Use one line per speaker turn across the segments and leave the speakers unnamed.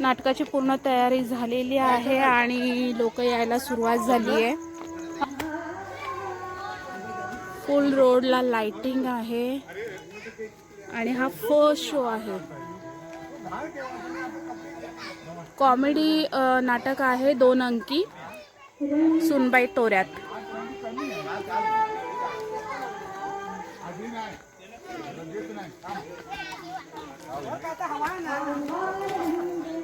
नाटकाची पूर्ण तयारी झालेली आहे आणि लोक यायला सुरुवात झाली आहे. फुल रोडला लाइटिंग आहे आणि हा फर्स्ट शो आहे. कॉमेडी नाटक आहे दोन अंकी. सुनबाई तोऱ्यात.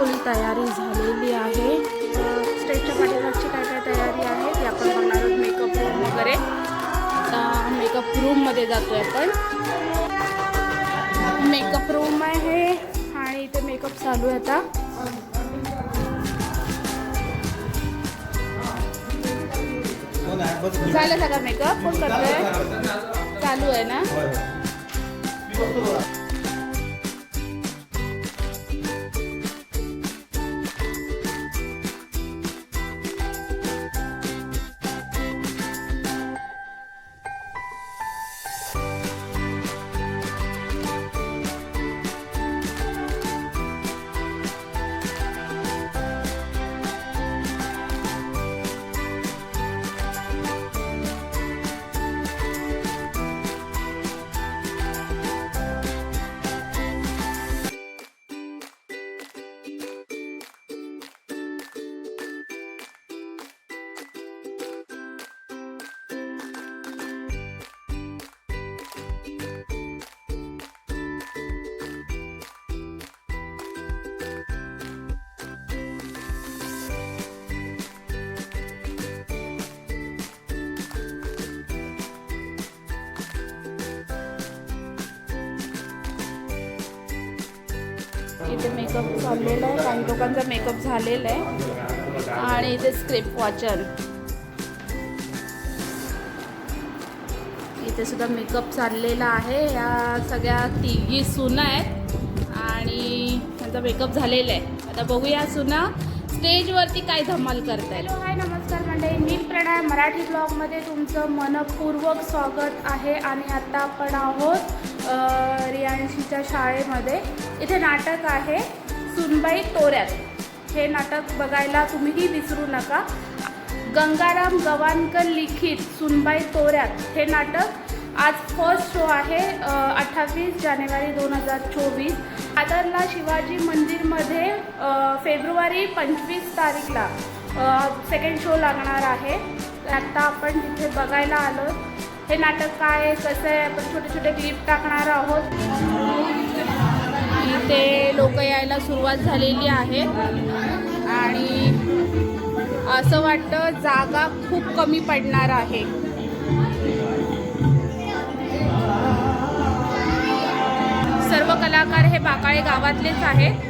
फुल तयारी झालेली आहे. स्टेजच्या पाठीमागची काय काय तयारी आहे ती आपण बघणार आहोत मेकअप रूम वगैरे. आता मेकअप रूममध्ये जातो आहे आपण. मेकअप रूम आहे आणि इथे मेकअप चालू आहे आता. झालं सगळं मेकअप कोण करतोय? चालू आहे ना? इथे मेकअप चाललेला आहे. काही लोकांचा मेकअप झालेला आहे. आणि इथे स्क्रिप्ट वाचन इथे सुद्धा मेकअप चाललेला आहे. या सगळ्या तिघी सुना आहेत. आणि त्यांचा मेकअप झालेला आहे. आता बघूया सुना स्टेजवरती काय धमाल करत आहे हाय नमस्कार मंडळी. मी प्रणय मराठी ब्लॉगमध्ये तुमचं मनपूर्वक स्वागत आहे. आणि आता आपण आहोत रियांशीच्या शाळेमध्ये. इथे नाटक आहे सुनबाई तोऱ्यात. हे नाटक बघायला तुम्हीही विसरू नका. गंगाराम गवानकर लिखित सुनबाई तोऱ्यात. हे नाटक आज फर्स्ट शो आहे अठ्ठावीस जानेवारी दोन हजार चोवीस. दादरला शिवाजी मंदिरमध्ये फेब्रुवारी पंचवीस तारीखला सेकंड शो लागणार आहे. आत्ता आपण तिथे बघायला आलो हे नाटक काय आहे? कसं आहे? आपण छोटे छोटे क्लिप टाकणार आहोत. इथे लोक यायला सुरुवात झालेली आहे. आणि असं वाटतं जागा खूप कमी पडणार आहे. सर्व कलाकार हे बाकाळे गावातलेच आहेत.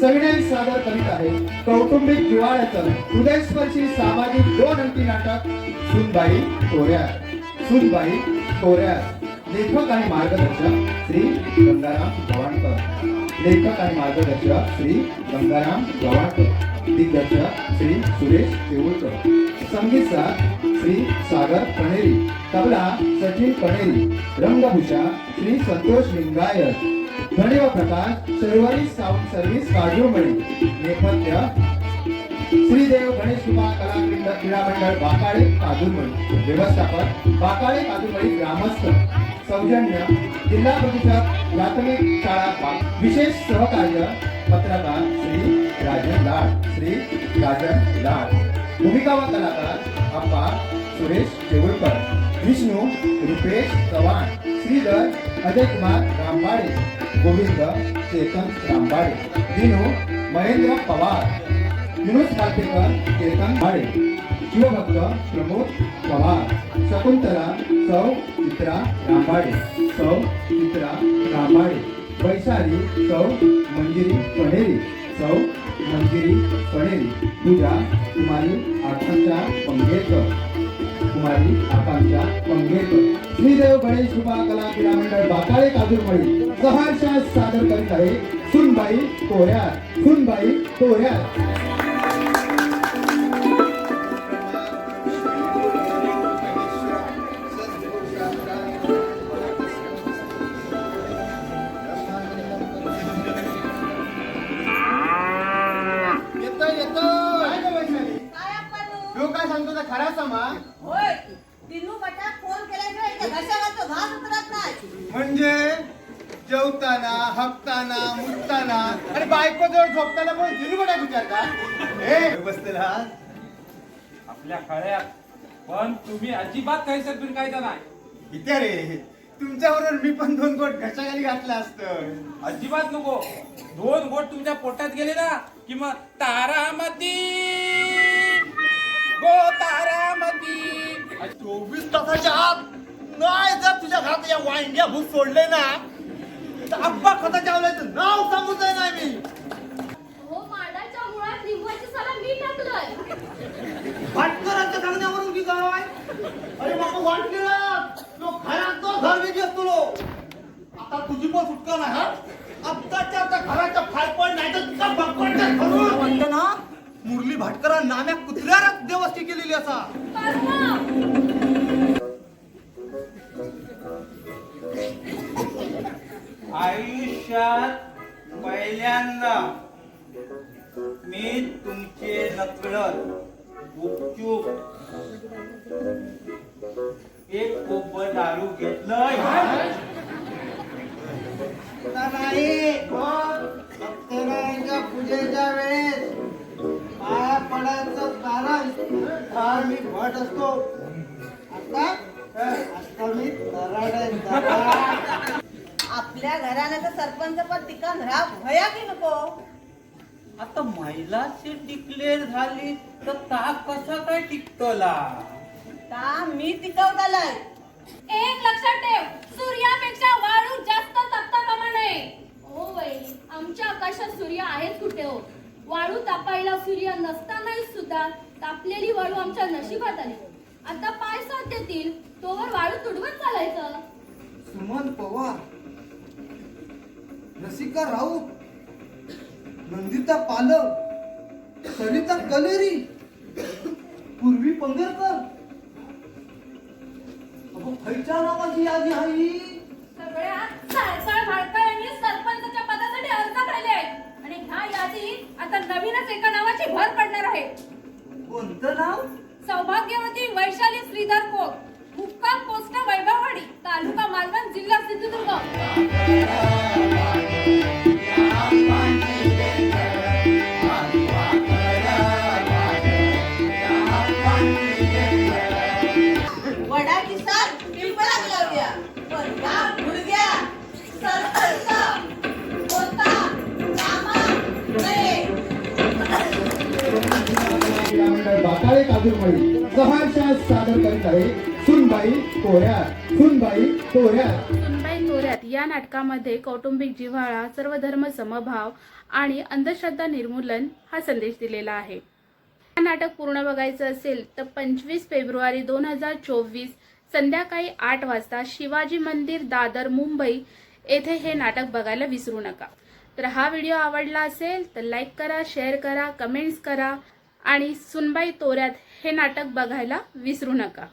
सगळ्यांनी सादर करीत आहे. कौटुंबिक जिवाळ्याचं हृदयस्पर्शी सामाजिक दोन अंकी नाटक सुनबाई कोऱ्या सुनबाई कोऱ्या लेखक आणि मार्गदर्शक श्री गंगाराम गवाणकर लेखक आणि मार्गदर्शक श्री गंगाराम गवाणकर दिग्दर्शक श्री सुरेश देऊळकर. संगीत साथ श्री सागर कणेरी तबला सचिन कणेरी रंगभूषा श्री संतोष लिंगायत ध्वनी व प्रकाश शर्वरी साऊंड सर्व्हिस काजूमणी नेपथ्य श्रीदेव गणेश कृपा कलाकृंद क्रीडा मंडळ बाकाळे काजूरमणी व्यवस्थापक बाकाळे काजूरमणी ग्रामस्थ सौजन्य जिल्हा परिषद प्राथमिक शाळा विशेष सहकार्य पत्रकार श्री राजन लाड श्री राजन लाड. भूमिकावा कलाकार अप्पा सुरेश चेवळकर विष्णू रुपेश चव्हाण श्रीधर अजय कुमार रामबाडे गोविंद चेतन रामबाडे दिनू महेंद्र पवार विनोद कालपेकर चेतन भाडे शिवभक्त प्रमोद पवार शकुंतला सौ चित्रा रामबाडे सौ चित्रा रामबाडे वैशाली सौ मंजिरी पणेरी सौ मंजिरी पणेरी. पूजा कुमारी आकांक्षा पंगेकर कुमारी आकांक्षा पंगेकर श्रीदेव गणेश कृपा कला क्रीडा मंडळ बाकाळे काजूरमळी सहर्ष सादर करीत आहे सुनबाई कोऱ्या सुनबाई कोऱ्या होय.
दिनू बटाक फोन केल्याशिवाय त्या घशागाचं घास उतरत नाही.
म्हणजे जेवताना हकताना मुतताना आणि बायको जवळ झोपताना पण दिनगोड्या विचारता? हे.
आपल्या खळ्यात. पण तुम्ही अजिबात काही सरपीन कायदा नाही.
विचार रे. तुमच्याबरोबर मी पण दोन गोट घशाखाली घातलं असतं.
अजिबात नको. दोन गोट तुमच्या पोटात गेले ना कि मग तारामती. गो तारामती
चोवीस तासाच्या आत नाही जर तुझ्या घरात या वांग्या भूत सोडले ना तर अब्बा खताच्या आवल्याचं नाव सांगून जाय नाही मी
हो माडाच्या मुळात लिंबाची साला मी टाकलंय.
भाटकरांच्या सांगण्यावरून की काय? अरे बाबा वाटलेला तो घरात तो घर वेगळी असतो लो. आता तुझी पण सुटका नाही हा? आत्ताच्या आता घराच्या फायपण नाही तर तुझा भगवानच्या घरून ना? मुरली भाटकरा नाम्या कुत्र्यालाच देवस्थी केलेली असा?
आयुष्यात पहिल्यांदा मी तुमचे नकळत गुपचूप एक कोप दारू घेतलंय.
नाही सत्यनारायणच्या पूजेच्या वेळेस. पडायचं कारण फार मी भट असतो. आता.
आपल्या घराण्याचं सरपंच पद ठिकाण राहा भया की नको?
आता महिलाची डिक्लेअर झाली तर ता कसा काय टिकतोला?
का मी टिकवतालाय.
एक लक्षात ठेव सूर्यापेक्षा वाळू जास्त तपता कामा नये हो वहिनी आमच्या आकाशात सूर्य आहेत कुठे हो? वाळू तापायला सूर्य नसतानाही सुद्धा तापलेली वाळू आमच्या नशिबात आली. आता पाय साथ देतील तोवर वाळू तुडवत चालायचं.
सुमन पवार रसिका राऊत नंदिता पालक सरिता कलेरी पूर्वी पंगरकर. अगं खयच्या नावाची यादी आहे
सगळ्या सरपंचाच्या पदासाठी अर्ज भरले आहेत. आणि ह्या यादीत आता नवीनच एका नावाची भर पडणार आहे.
कोणतं नाव?
सौभाग्यवती वैशाली
नये
क्रीडा सादर करीत आहे. सुनबाई कोऱ्यात. सुनबाई कोऱ्यात.
सुनबाई या नाटकामध्ये कौटुंबिक जिव्हाळा सर्व धर्म समभाव आणि अंधश्रद्धा निर्मूलन हा संदेश दिलेला आहे. हा नाटक पूर्ण बघायचं असेल तर पंचवीस फेब्रुवारी दोन हजार चोवीस संध्याकाळी आठ वाजता शिवाजी मंदिर दादर मुंबई येथे हे नाटक बघायला विसरू नका. तर हा व्हिडिओ आवडला असेल तर लाईक करा शेअर करा कमेंट्स करा आणि सुनबाई तोऱ्यात हे नाटक बघायला विसरू नका.